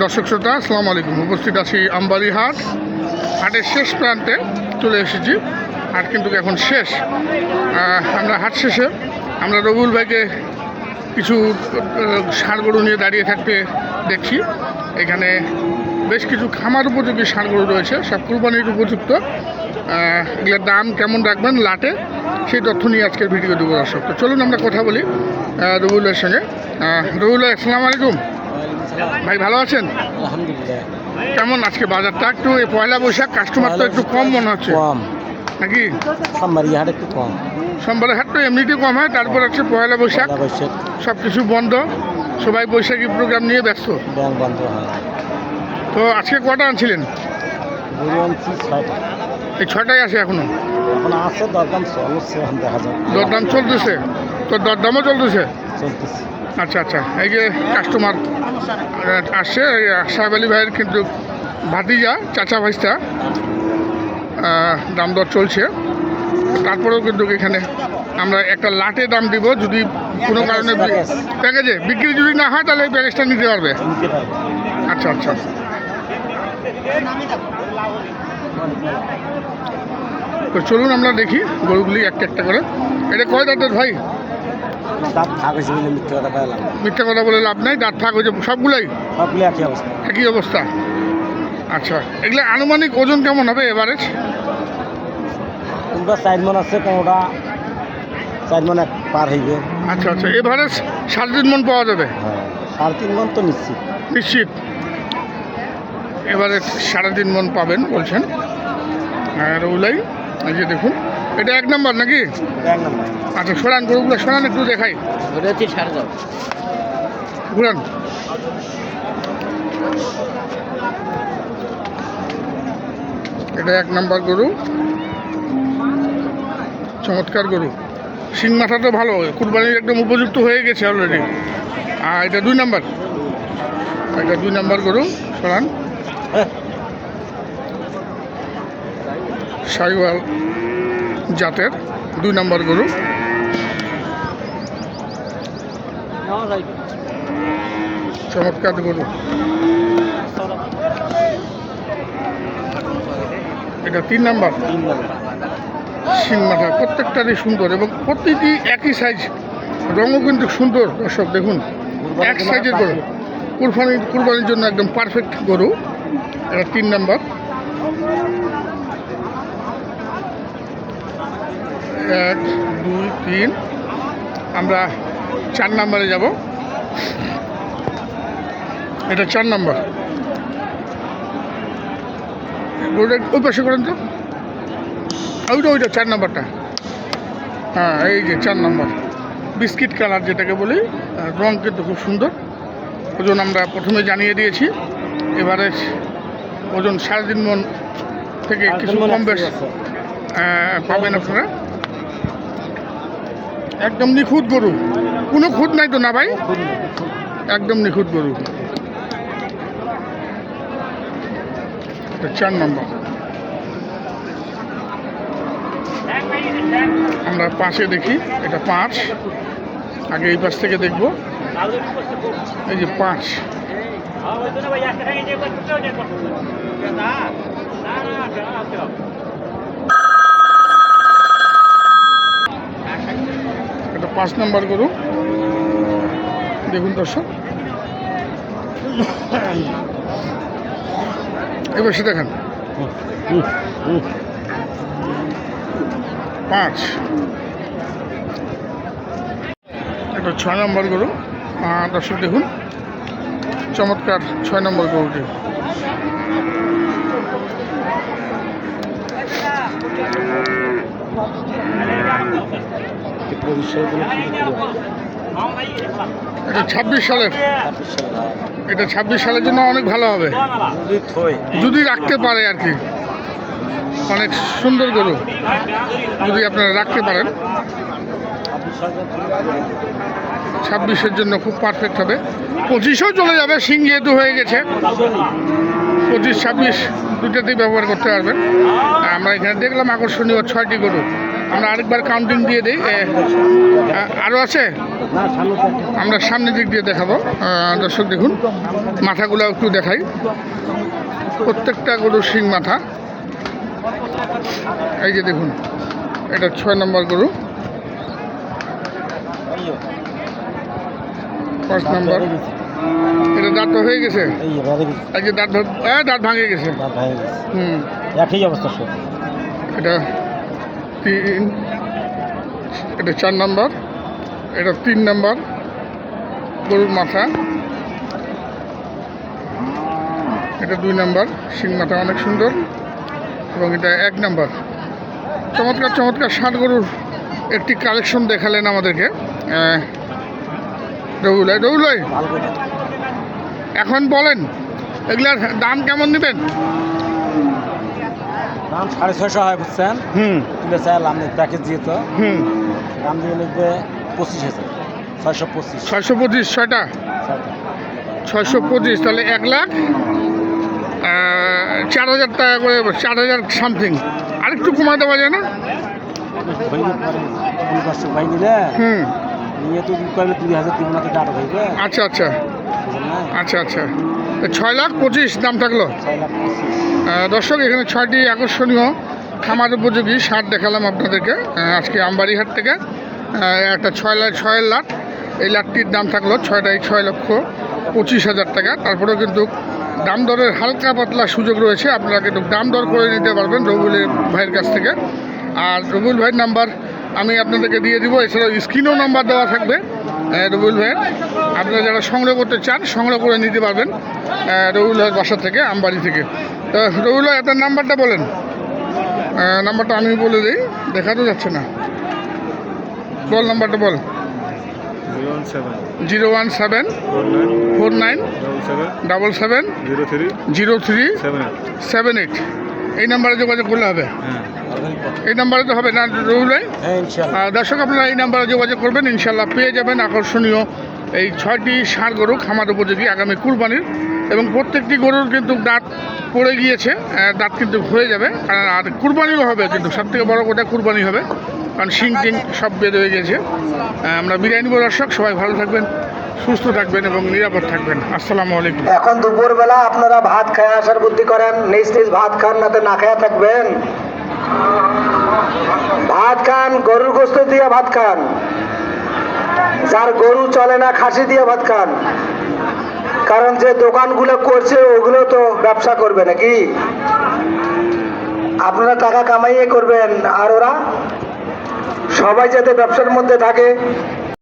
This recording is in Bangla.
দর্শক শ্রোতা আসসালামু আলাইকুম। উপস্থিত আছি আমবাড়ি হাট হাটের শেষ প্রান্তে চলে এসেছি। হাট কিন্তু এখন শেষ। আমরা হাট শেষে আমরা রবুল ভাইকে কিছু গরু নিয়ে দাঁড়িয়ে থাকতে দেখছি। এখানে বেশ কিছু খামার উপযোগী গরু রয়েছে সব কুরবানির উপযুক্ত। এগুলোর দাম কেমন রাখবেন লাটে সেই তথ্য নিয়ে আজকের ভিডিও দেবো দর্শক। তো চলুন আমরা কথা বলি আহ, রবিউলের সঙ্গে। ভাই আসসালামু আলাইকুম। ভাই ভালো আছেন? আলহামদুলিল্লাহ। কেমন আজকে বাজারটা? একটু এই পয়লা বৈশাখ কাস্টমার তো একটু কম মনে হচ্ছে। কম। নাকি? সোমবার হাট একটু কম। সোমবারের হাট তো এমনিতেই কম হয় তারপর হচ্ছে পয়লা বৈশাখ। সব কিছু বন্ধ সবাই বৈশাখী প্রোগ্রাম নিয়ে ব্যস্ত। বন্ধ হয়। তো আজকে কটা আনছিলেন? এই ছটাই আছে এখনও? এখন আছে দরদাম চলছে দরদাম চলতেছে? তো দরদামও চলতেছে? চলতেছে। আচ্ছা আচ্ছা। এই যে কাস্টমার আসছে এই সাহেব আলী ভাইয়ের কিন্তু ভাতিজা চাচা ভাইস্তা দাম দর চলছে। তারপরেও কিন্তু এখানে আমরা একটা লাটে দাম দিব যদি কোনো কারণে বি- প্যাকেজ। বিক্রি যদি না হয় তাহলে এই প্যাকেজটা নিতে পারবে। নিতে পারবে। আচ্ছা আচ্ছা। তো চলুন আমরা দেখি গরুগুলি একটা একটা করে। এটা কয় দাঁতের ভাই? দাঁত থাক হয়েছে বলে মিথ্যে কথা পাইলাম মিথ্যা কথা বলে লাভ নাই দাঁত থাক হয়েছে সবগুলাই? সবগুলো একই অবস্থা। একই অবস্থা? আচ্ছা এগুলো আনুমানিক ওজন কেমন হবে এভারেজ কোনটা চার মন আছে কোনোটা চার মন এক পার হইবে। আচ্ছা আচ্ছা এভারেজ সাড়ে তিন মন পাওয়া যাবে? হ্যাঁ সাড়ে তিন মন তো নিশ্চিত। নিশ্চিত। এবারে সাড়ে তিন মন পাবেন বলছেন। আর ওলাই এই যে দেখুন এটা এক নাম্বার নাকি? আচ্ছা সরান গরুগুলো সরান একটু দেখাই। ঘুরান। এটা এক নাম্বার গরু। চমৎকার গরু। শিং তো ভালো কুরবানির একদম উপযুক্ত হয়ে গেছে অলরেডি আর এটা দুই নাম্বার। এটা দুই নাম্বার গরু সরান সাইওয়াল জাতের দুই নাম্বার গরু। চমৎকার গরু। এটা তিন নাম্বার। তিন নম্বর শিং মাথা প্রত্যেকটারই সুন্দর এবং প্রতিটি একই সাইজ রঙও কিন্তু সুন্দর, দর্শক দেখুন। এক সাইজের গরু। কুরবানি কুরবানির জন্য একদম পারফেক্ট গরু। এটা তিন নাম্বার। এক দুই তিন। আমরা চার নাম্বারে যাব। এটা চার নাম্বার। ওই পাশে করেন তো। ওইটা ওইটা চার নাম্বারটা। হ্যাঁ এই যে চার নাম্বার। বিস্কিট কালার যেটাকে বলি আর রং কিন্তু খুব সুন্দর। ওজন আমরা প্রথমে জানিয়ে দিয়েছি। এবারে ওজন সাড়ে তিন মন থেকে কিছু কম বেশ পাবেন আপনারা। একদম নিখুঁত গরু। কোনো খুঁত নাই তো না ভাই? একদম নিখুঁত গরু। চার নম্বর। আমরা পাশে দেখি, এটা পাঁচ। আগে এই পাশ থেকে দেখব। এই যে পাঁচ। পাঁচ নম্বর গরু। দেখুন দর্শক। এবার সে দেখেন। পাঁচ। এটা ছয় নম্বর গরু। দর্শক দেখুন। চমৎকার ছয় নম্বর গরুটি। এটা ছাব্বিশ সালের। এটা ছাব্বিশ সালের জন্য অনেক ভালো হবে। যদি রাখতে পারে আর কি। অনেক সুন্দর গরু। যদি আপনারা রাখতে পারেন। ছাব্বিশের জন্য খুব পারফেক্ট হবে। পঁচিশেও চলে যাবে সিং যেহেতু হয়ে গেছে। পঁচিশ, ছাব্বিশ দুটাতেই ব্যবহার করতে পারবেন। আমরা এখানে দেখলাম আকর্ষণীয় ছয়টি গরু। আমরা আরেকবার কাউন্টিং দিয়ে দিই। আরও আছে। আমরা সামনের দিক দিয়ে দেখাবো। দর্শক দেখুন মাথাগুলো একটু দেখাই। প্রত্যেকটা গরুর শিং মাথা। এই যে দেখুন এটা ছয় নম্বর গরু। পাঁচ নম্বর এটা দাঁত হয়ে গেছে? এই যে দাঁত ভাগ- দাঁত ভাঙে গেছে। দাঁত ভেঙে গেছে। হুম। একই অবস্থা এটা তিন, এটা চার নম্বর, এটা তিন নম্বর, গরুর মাথা। এটা দুই নম্বর, শিং মাথা অনেক সুন্দর, এবং এটা এক নম্বর। চমৎকার চমৎকার ষাট গরুর একটি কালেকশন দেখালেন আমাদেরকে। ভালো করে এখন বলেন, এগুলার দাম কেমন নেবেন? দাম সাড়ে ছয়শো হয় বুঝছেন? হুম। তুলে চাইলাম প্যাকেজ দিয়ে তো। হুম। দাম দিয়ে লিখবে পঁচিশ হাজার। ছয়শো পঁচিশ। ছয়শো পঁচিশ ছয়টা। ছয়শো পঁচিশ তাহলে এক লাখ। চার হাজার টাকা করে চার হাজার সামথিং আরেকটু কমায় দেওয়া যায় না? ভাই নিলে হুম। নিয়ে তো দুই হাজার দিব না তো ডাটা হইবে আচ্ছা। আচ্ছা আচ্ছা আচ্ছা। ছয় লাখ পঁচিশ দাম থাকল। দর্শক, এখানে ছয়টি আকর্ষণীয় খামার উপযোগী সার দেখালাম আপনাদেরকে। আজকে আমবাড়িহাট থেকে একটা ছয় লাখ ছয় লাখ। এই লাখটির দাম থাকল ছয়টাই ছয় লক্ষ পঁচিশ হাজার টাকা। তারপরেও কিন্তু দাম দরের হালকা পাতলা সুযোগ রয়েছে। আপনারা কিন্তু দাম দর করে নিতে পারবেন রবুলের ভাইয়ের কাছ থেকে। আর রবুল ভাইয়ের নাম্বার আমি আপনাদেরকে দিয়ে দিব। এছাড়াও স্ক্রিনেও নাম্বার দেওয়া থাকবে। রবুল ভাইয়ের আপনারা যারা সংগ্রহ করতে চান সংগ্রহ করে নিতে পারবেন। রবুল ভাইয়ের বাসা থেকে আমবাড়ি থেকে। তো রবুল ভাই আপনার নাম্বারটা বলেন। নাম্বারটা আমি বলে দিই দেখা তো যাচ্ছে না। বল নাম্বারটা বল। Zero one seven. Four nine. Double seven. Zero three zero three. Seven eight. এই নাম্বারে যোগাযোগ করলে হবে। হ্যাঁ। এই নাম্বারে তো হবে না ভাই হ্যাঁ দর্শক আপনারা এই নাম্বারে যোগাযোগ করবেন ইনশাল্লাহ পেয়ে যাবেন আকর্ষণীয় এই ছয়টি ষাঁড় গরু খামার উপযোগী আগামী কুরবানির। এবং প্রত্যেকটি গরুর কিন্তু দাঁত পড়ে গিয়েছে দাঁত কিন্তু হয়ে যাবে। কারণ আর কুরবানিও হবে কিন্তু সব থেকে বড় কথা কুরবানি হবে। কারণ শিং টিং সব বের হয়ে গেছে। আমরা বিরিয়ানি দর্শক সবাই ভালো থাকবেন। সুস্থ থাকবেন এবং নিরাপদ থাকবেন। আসসালামু আলাইকুম। এখন দুপুরবেলা আপনারা ভাত খায় আসার বুদ্ধি করেন, নিজ নিজ ভাত খান, না না খায়া থাকবেন। ভাত খান, গরুর গোস্ত দিয়ে ভাত খান। যার গরু চলে না, খাসি দিয়ে ভাত খান। কারণ যে দোকানগুলো করছে, ওগুলো তো ব্যবসা করবে নাকি? আপনারা টাকা কামাইয়ে করবেন, আর ওরা সবাই যাতে ব্যবসার মধ্যে থাকে